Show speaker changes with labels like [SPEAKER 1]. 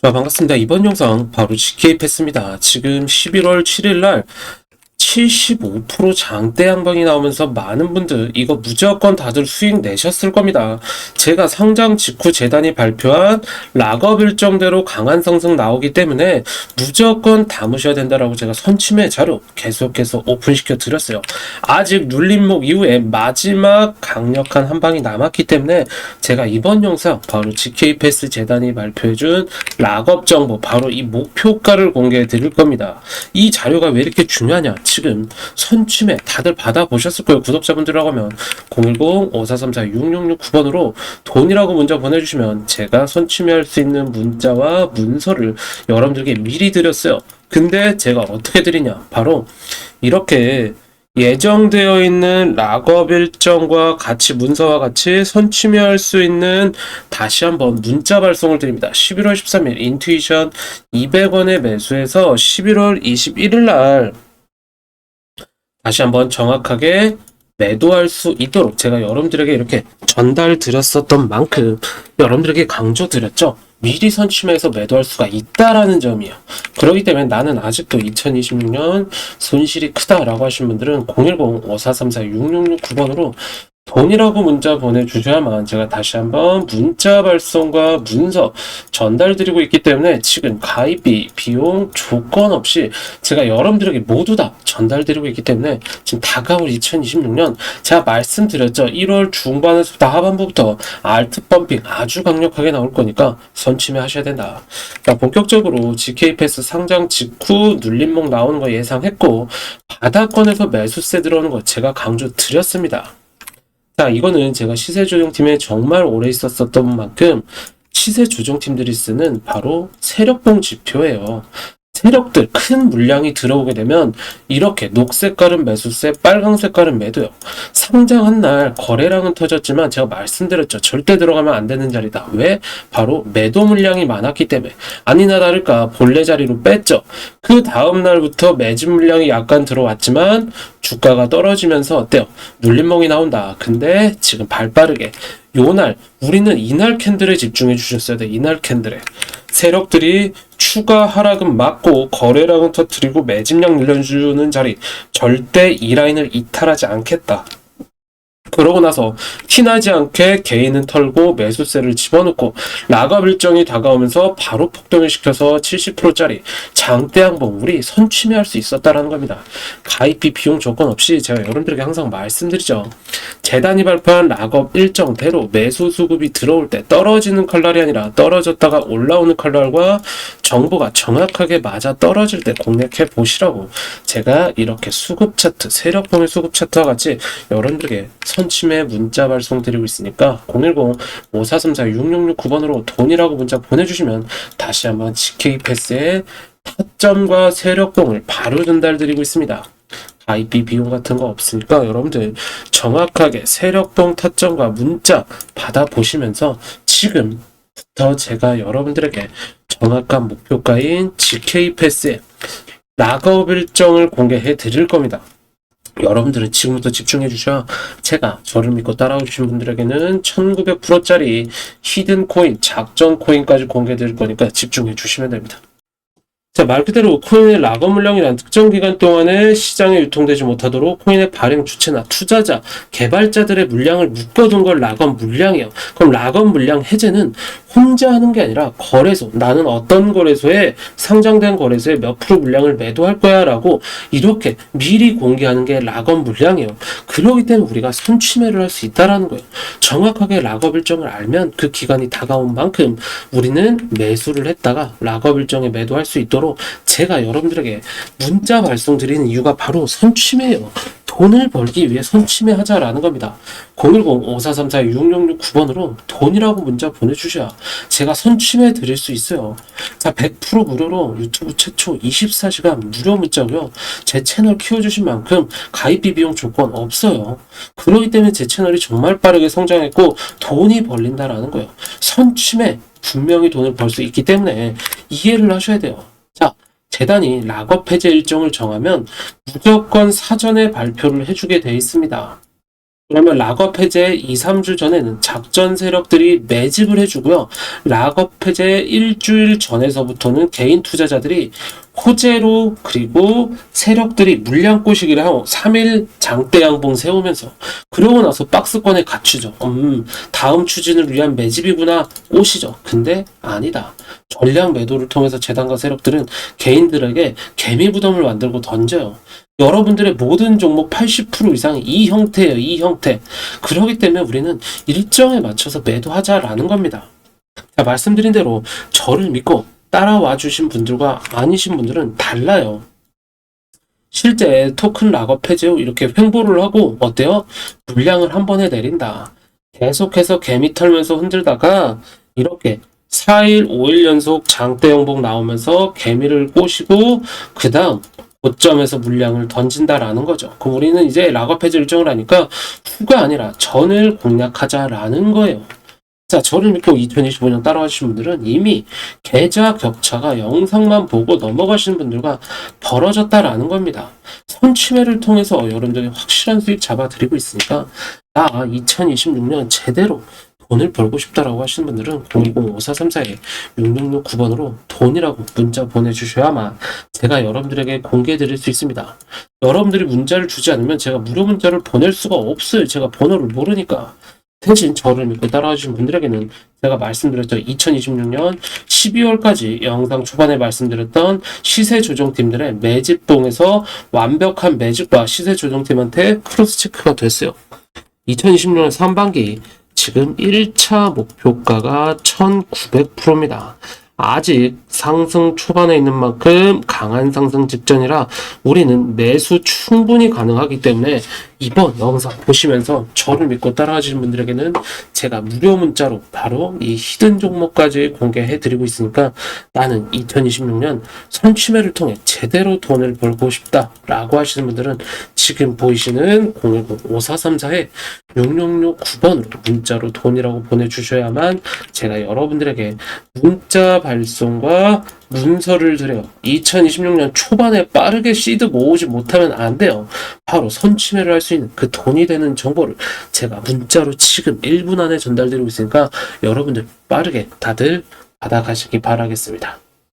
[SPEAKER 1] 자, 반갑습니다. 이번 영상 바로 패스입니다. 지금 11월 7일 날 75% 장대 양방이 나오면서 많은 분들 이거 무조건 다들 수익 내셨을 겁니다. 제가 상장 직후 재단이 발표한 락업 일정대로 강한 상승 나오기 때문에 무조건 담으셔야 된다라고 제가 선침의 자료 계속해서 오픈시켜 드렸어요. 아직 눌림목 이후에 마지막 강력한 한 방이 남았기 때문에 제가 이번 영상 바로 GK 패스 재단이 발표해준 락업 정보 바로 이 목표가를 공개해 드릴 겁니다. 이 자료가 왜 이렇게 중요하냐? 지금 선취매 다들 받아보셨을 거예요. 구독자분들이라고 하면 010-5434-6669번으로 돈이라고 문자 보내주시면 제가 선취매할 수 있는 문자와 문서를 여러분들께 미리 드렸어요. 근데 제가 어떻게 드리냐? 바로 이렇게 예정되어 있는 락업 일정과 같이 문서와 같이 선취매할 수 있는 다시 한번 문자 발송을 드립니다. 11월 13일 인투이션 200원에 매수해서 11월 21일 날 다시 한번 정확하게 매도할 수 있도록 제가 여러분들에게 이렇게 전달 드렸었던 만큼 여러분들에게 강조 드렸죠. 미리 선취매해서 매도할 수가 있다라는 점이에요. 그렇기 때문에 나는 아직도 2026년 손실이 크다라고 하신 분들은 010-5434-6669번으로 돈이라고 문자 보내주셔야만 제가 다시 한번 문자 발송과 문서 전달드리고 있기 때문에 지금 가입비, 비용, 조건 없이 제가 여러분들에게 모두 다 전달드리고 있기 때문에 지금 다가올 2026년 제가 말씀드렸죠. 1월 중반에서부터 하반부부터 알트 펌핑 아주 강력하게 나올 거니까 선침해 하셔야 된다. 자, 본격적으로 GK 패스 상장 직후 눌림목 나오는 거 예상했고 바닥권에서 매수세 들어오는 거 제가 강조 드렸습니다. 자, 이거는 제가 시세 조정팀에 정말 오래 있었었던 만큼 시세 조정팀들이 쓰는 바로 세력봉 지표예요. 세력들 큰 물량이 들어오게 되면 이렇게 녹색깔은 매수세, 빨강색깔은 매도요. 상장한 날 거래량은 터졌지만 제가 말씀드렸죠. 절대 들어가면 안 되는 자리다. 왜? 바로 매도 물량이 많았기 때문에. 아니나 다를까 본래 자리로 뺐죠. 그 다음 날부터 매집 물량이 약간 들어왔지만 주가가 떨어지면서 어때요? 눌림목이 나온다. 근데 지금 발 빠르게 요날 우리는 이날 캔들에 집중해 주셨어야 돼. 이날 캔들에 세력들이 추가 하락은 막고 거래량은 터트리고 매집량 늘려주는 자리 절대 이 라인을 이탈하지 않겠다. 그러고 나서 티나지 않게 개인은 털고 매수세를 집어넣고 락업 일정이 다가오면서 바로 폭등을 시켜서 70%짜리 장대 항봉 우리 선취매할 수 있었다라는 겁니다. 가입비 비용 조건 없이 제가 여러분들에게 항상 말씀드리죠. 재단이 발표한 락업 일정대로 매수 수급이 들어올 때 떨어지는 칼날이 아니라 떨어졌다가 올라오는 칼날과 정보가 정확하게 맞아 떨어질 때 공략해 보시라고 제가 이렇게 수급 차트, 세력봉의 수급 차트와 같이 여러분들에게 선 침에 문자 발송 드리고 있으니까 010-5434-6669번으로 돈이라고 문자 보내주시면 다시 한번 GK 패스의 타점과 세력봉을 바로 전달드리고 있습니다. 가입비 비용 같은 거 없으니까 여러분들 정확하게 세력봉 타점과 문자 받아보시면서 지금부터 제가 여러분들에게 정확한 목표가인 GK 패스의 락업 일정을 공개해 드릴 겁니다. 여러분들은 지금부터 집중해 주셔. 제가 저를 믿고 따라오 주신 분들에게는 1900%짜리 히든 코인, 작전 코인까지 공개해 드릴 거니까 집중해 주시면 됩니다. 자, 말 그대로 코인의 락업 물량이란 특정 기간 동안에 시장에 유통되지 못하도록 코인의 발행 주체나 투자자, 개발자들의 물량을 묶어둔 걸 락업 물량이에요. 그럼 락업 물량 해제는 혼자 하는 게 아니라 거래소, 나는 어떤 거래소에 상장된 거래소에 몇 프로 물량을 매도할 거야 라고 이렇게 미리 공개하는 게 락업 물량이에요. 그러기 때문에 우리가 선취매를 할 수 있다라는 거예요. 정확하게 락업 일정을 알면 그 기간이 다가온 만큼 우리는 매수를 했다가 락업 일정에 매도할 수 있도록 제가 여러분들에게 문자 발송 드리는 이유가 바로 선취매예요. 돈을 벌기 위해 선취매 하자라는 겁니다. 010-5434-6669번으로 돈이라고 문자 보내주셔야 제가 선취매 드릴 수 있어요. 자, 100% 무료로 유튜브 최초 24시간 무료 문자고요. 제 채널 키워주신 만큼 가입비 비용 조건 없어요. 그렇기 때문에 제 채널이 정말 빠르게 성장했고 돈이 벌린다라는 거예요. 선취매 분명히 돈을 벌 수 있기 때문에 이해를 하셔야 돼요. 자, 재단이 락업 해제 일정을 정하면 무조건 사전에 발표를 해주게 돼 있습니다. 그러면 락업 해제 2, 3주 전에는 작전 세력들이 매집을 해주고요. 락업 해제 일주일 전에서부터는 개인 투자자들이 호재로 그리고 세력들이 물량 꼬시기를 하고 3일 장대 양봉 세우면서 그러고 나서 박스권에 갖추죠. 음, 다음 추진을 위한 매집이구나 꼬시죠. 근데 아니다. 전량 매도를 통해서 재단과 세력들은 개인들에게 개미 부담을 만들고 던져요. 여러분들의 모든 종목 80% 이상이 이 형태예요. 이 형태. 그렇기 때문에 우리는 일정에 맞춰서 매도하자라는 겁니다. 자, 말씀드린 대로 저를 믿고 따라와 주신 분들과 아니신 분들은 달라요. 실제 토큰 락업 해제 후 이렇게 횡보를 하고 어때요? 물량을 한 번에 내린다. 계속해서 개미 털면서 흔들다가 이렇게 4일, 5일 연속 장대 영봉 나오면서 개미를 꼬시고 그 다음 고점에서 물량을 던진다라는 거죠. 그럼 우리는 이제 락업 해제 일정을 하니까 후가 아니라 전을 공략하자라는 거예요. 자, 저를 믿고 2025년 따라와 주신 분들은 이미 계좌 격차가 영상만 보고 넘어가시는 분들과 벌어졌다라는 겁니다. 선취매를 통해서 여러분들이 확실한 수익 잡아드리고 있으니까 나 2026년 제대로 돈을 벌고 싶다라고 하시는 분들은 020-5434에 6669번으로 돈이라고 문자 보내주셔야만 제가 여러분들에게 공개해드릴 수 있습니다. 여러분들이 문자를 주지 않으면 제가 무료 문자를 보낼 수가 없어요. 제가 번호를 모르니까. 대신 저를 믿고 따라와 주신 분들에게는 제가 말씀드렸죠. 2026년 12월까지 영상 초반에 말씀드렸던 시세 조정팀들의 매집봉에서 완벽한 매집과 시세 조정팀한테 크로스 체크가 됐어요. 2026년 상반기 지금 1차 목표가가 1900%입니다. 아직 상승 초반에 있는 만큼 강한 상승 직전이라 우리는 매수 충분히 가능하기 때문에 이번 영상 보시면서 저를 믿고 따라하시는 분들에게는 제가 무료 문자로 바로 이 히든 종목까지 공개해 드리고 있으니까 나는 2026년 선취매를 통해 제대로 돈을 벌고 싶다 라고 하시는 분들은 지금 보이시는 010-5434에 6669번으로 문자로 돈이라고 보내주셔야만 제가 여러분들에게 문자 발송과 문서를 드려요. 2026년 초반에 빠르게 시드 모으지 못하면 안 돼요. 바로 선취매를 할 수 있는 그 돈이 되는 정보를 제가 문자로 지금 1분 안에 전달드리고 있으니까 여러분들 빠르게 다들 받아가시기 바라겠습니다.